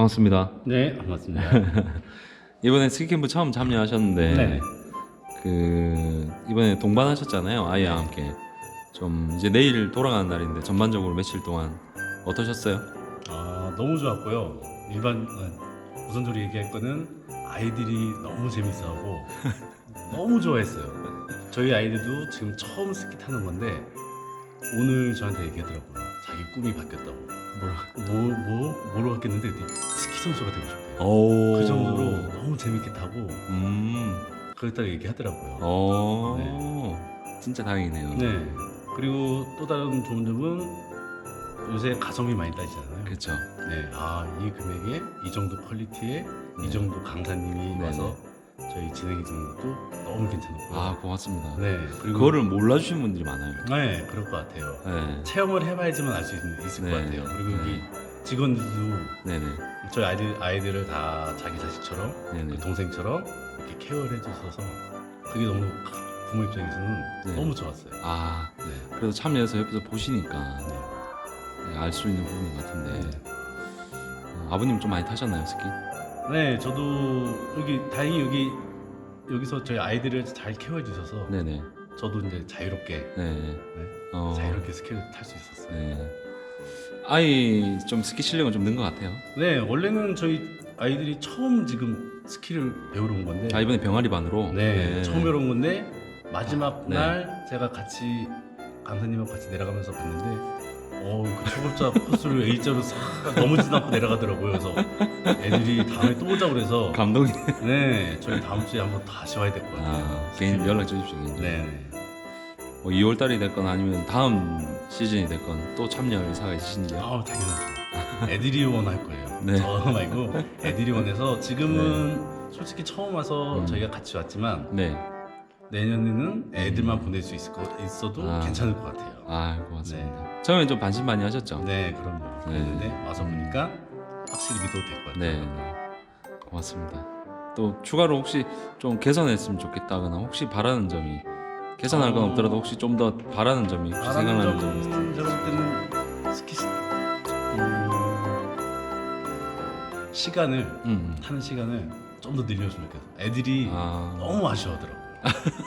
반갑습니다. 네, 반갑습니다. 이번에 스키캠프 처음 참여하셨는데 네. 그 이번에 동반하셨잖아요 아이와 함께 좀 이제 내일 돌아가는 날인데 전반적으로 며칠 동안 어떠셨어요? 아, 너무 좋았고요. 일반 어, 우선적으로 얘기할 거는 아이들이 너무 재밌어하고 너무 좋아했어요. 저희 아이들도 지금 처음 스키 타는 건데 오늘 저한테 얘기하더라고요. 자기 꿈이 바뀌었다고. 뭐라? 뭐, 뭐, 뭐로 바뀌었는데 그때 스키 선수가 되고 싶대요. 오. 그 정도로 너무 재밌게 타고 음. 그랬다고 얘기하더라고요. 어. 진짜 다행이네요. 네. 그리고 또 다른 좋은 점은 요새 가성비 많이 따지잖아요. 그렇죠. 네, 아 이 금액에 이 정도 퀄리티에 네. 이 정도 강사님이 네, 와서 저희 진행해 주는 것도 너무 괜찮았고요. 아 고맙습니다. 네, 그리고 그거를 몰라주신 분들이 많아요. 네, 그럴 것 같아요. 네. 체험을 해봐야지만 알 수 있을 네. 것 같아요. 그리고 여기 네. 직원들도 네네. 저희 아이들 아이들을 다 자기 자식처럼 네네. 그 동생처럼 이렇게 케어를 해주셔서 그게 너무 부모 입장에서는 네. 너무 좋았어요. 아 네. 그래도 참여해서 옆에서 보시니까 네. 알수 있는 부분 같은데 어, 아버님 좀 많이 타셨나요 스키? 네, 저도 여기 다행히 여기 여기서 저희 아이들을 잘 케어해 주셔서 네네. 저도 이제 자유롭게 네. 네, 어, 자유롭게 스키를 탈 수 있었어요. 네. 아이 좀 스키 실력은 좀 는 것 같아요. 네, 원래는 저희 아이들이 처음 지금 스키를 배우러 온 건데, 아 이번에 병아리 반으로. 네, 처음 배우러 온 건데 마지막 네. 날 제가 같이 강사님하고 같이 내려가면서 봤는데, 초급자 코스를 A자로 싹 넘어지도 않고 내려가더라고요. 그래서 애들이 다음에 또 오자 그래서, 감독이. 네, 저희 다음 주에 한번 다시 와야 될 것 같아요. 아 개인 연락 주십시오. 개인. 네, 네. 뭐 2월 달이 됐건 아니면 다음 시즌이 됐건 또 참여 의사가 있으신지요? 아, 당연하죠. 애들이 원할 거예요. 네. 저 말고 애들이 원해서 지금은 솔직히 처음 와서 음. 저희가 같이 왔지만 네. 내년에는 애들만 보낼 수 있을 거 있어도 아. 괜찮을 것 같아요. 아 고맙습니다. 처음엔 좀 반신반의 하셨죠? 네, 그럼요. 네. 그랬는데 와서 보니까 확실히 믿어도 될 것 같아요. 네, 네. 고맙습니다. 또 추가로 혹시 좀 개선했으면 좋겠다거나 혹시 바라는 점이 개선할 건 어. 없더라도 혹시 좀 더 바라는 점이 혹시 생각나는 점이 있어요? 때는 스키 시, 음, 시간을 음. 타는 시간을 좀 더 늘려주면 좋겠어요. 애들이 아. 너무 아쉬워하더라고요.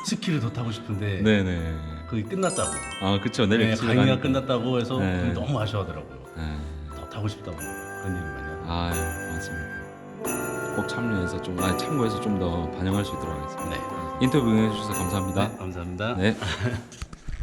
스키를 더 타고 싶은데 네네. 그게 끝났다고. 아 그쵸 내일 네, 집에 강의가 가니까. 끝났다고 해서 네. 너무 아쉬워하더라고요. 네. 더 타고 싶다고 그런 얘기 많이 하더라고요. 아 고맙습니다. 꼭 참여해서 좀 아니 참고해서 좀 더 반영할 수 있도록 하겠습니다. 네. 인터뷰 해주셔서 감사합니다. 네, 감사합니다. 네.